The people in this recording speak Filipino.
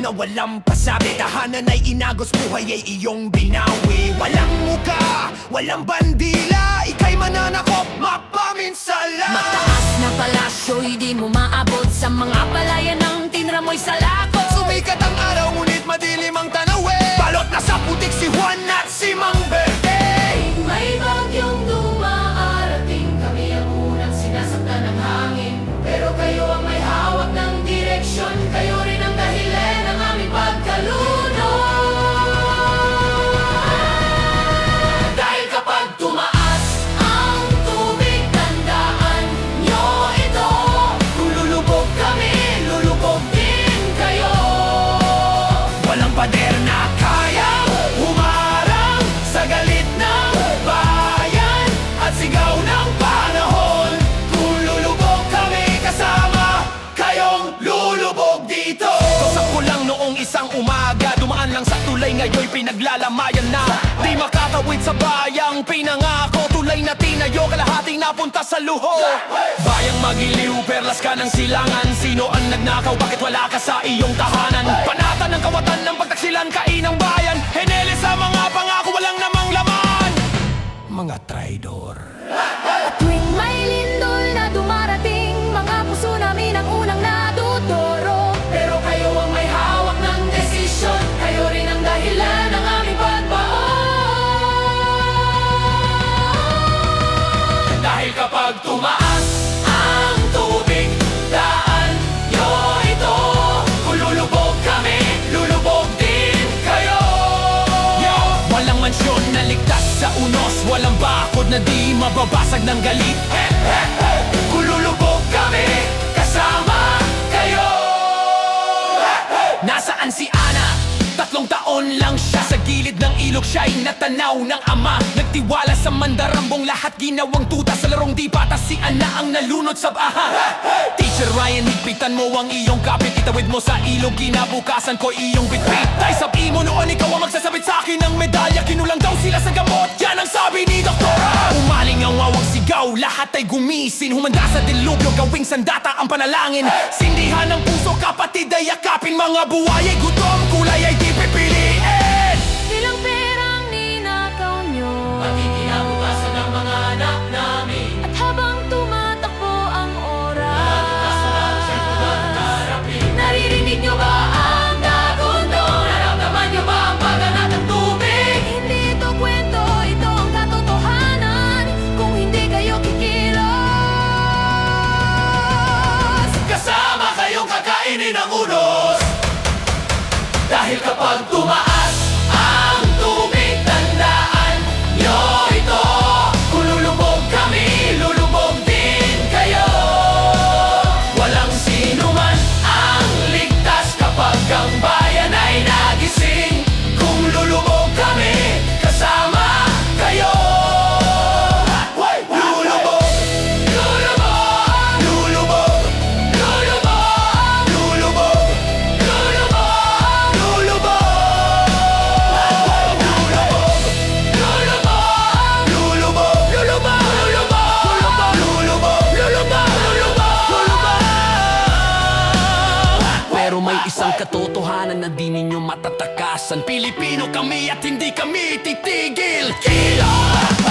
na walang pasabi Tahanan ay inagos, buhay ay iyong binawi. Walang muka, walang bandila Ika'y mananakop, mapaminsala Mataas na palasyo'y di mo maabot Sa mga palayan ng tinramoy sa lako Sumikat ang araw, ngunit madilim ang tanawin. Balot na sa putik si Juan at ngayon'y pinaglalamayan na. Di makatawid sa bayang pinangako. Tulay na tinayo kalahating napunta sa luho. Bayang magiliw, perlas ka ng silangan. Sino ang nagnakaw, bakit wala ka sa iyong tahanan? Panatan ng kawatan ng pagtaksilan, kainang bayan. Heneles sa mga pangako, walang namang laman. Mga traidor. Tuwing may lindol na dumarating Mga puso namin ang unang Kapag tumaas ang tubig Daan nyo ito Kung lulubog kami, lulubog din kayo Yo! Walang mansyon na ligtas sa unos Walang bakod na di mababasag ng galit He, he, he. Tatlong taon lang siya. Sa gilid ng ilog siya'y natanaw ng ama. Nagtiwala sa mandarambong lahat ginawang tuta Sa larong di patas. Si Ana ang nalunod sa baha. Teacher Ryan, higpitan mo ang iyong kapit. Itawid mo sa ilog, kinabukasan ko iyong bitbit. Dahil sabi mo noon ikaw ang magsasabit sa akin ng medalya. Kinulang daw sila sa gamot, lahat ay gumisin. Humanda sa dilubyo, gawing sandata ang panalangin. Sindihan ng puso, kapatid ay yakapin. Mga buhay ay gutom, kulay ay di pipiliin kainin ang unos Dahil kapag tumaan Pero may isang katotohanan na di ninyo matatakasan Pilipino kami at hindi kami titigil Kill!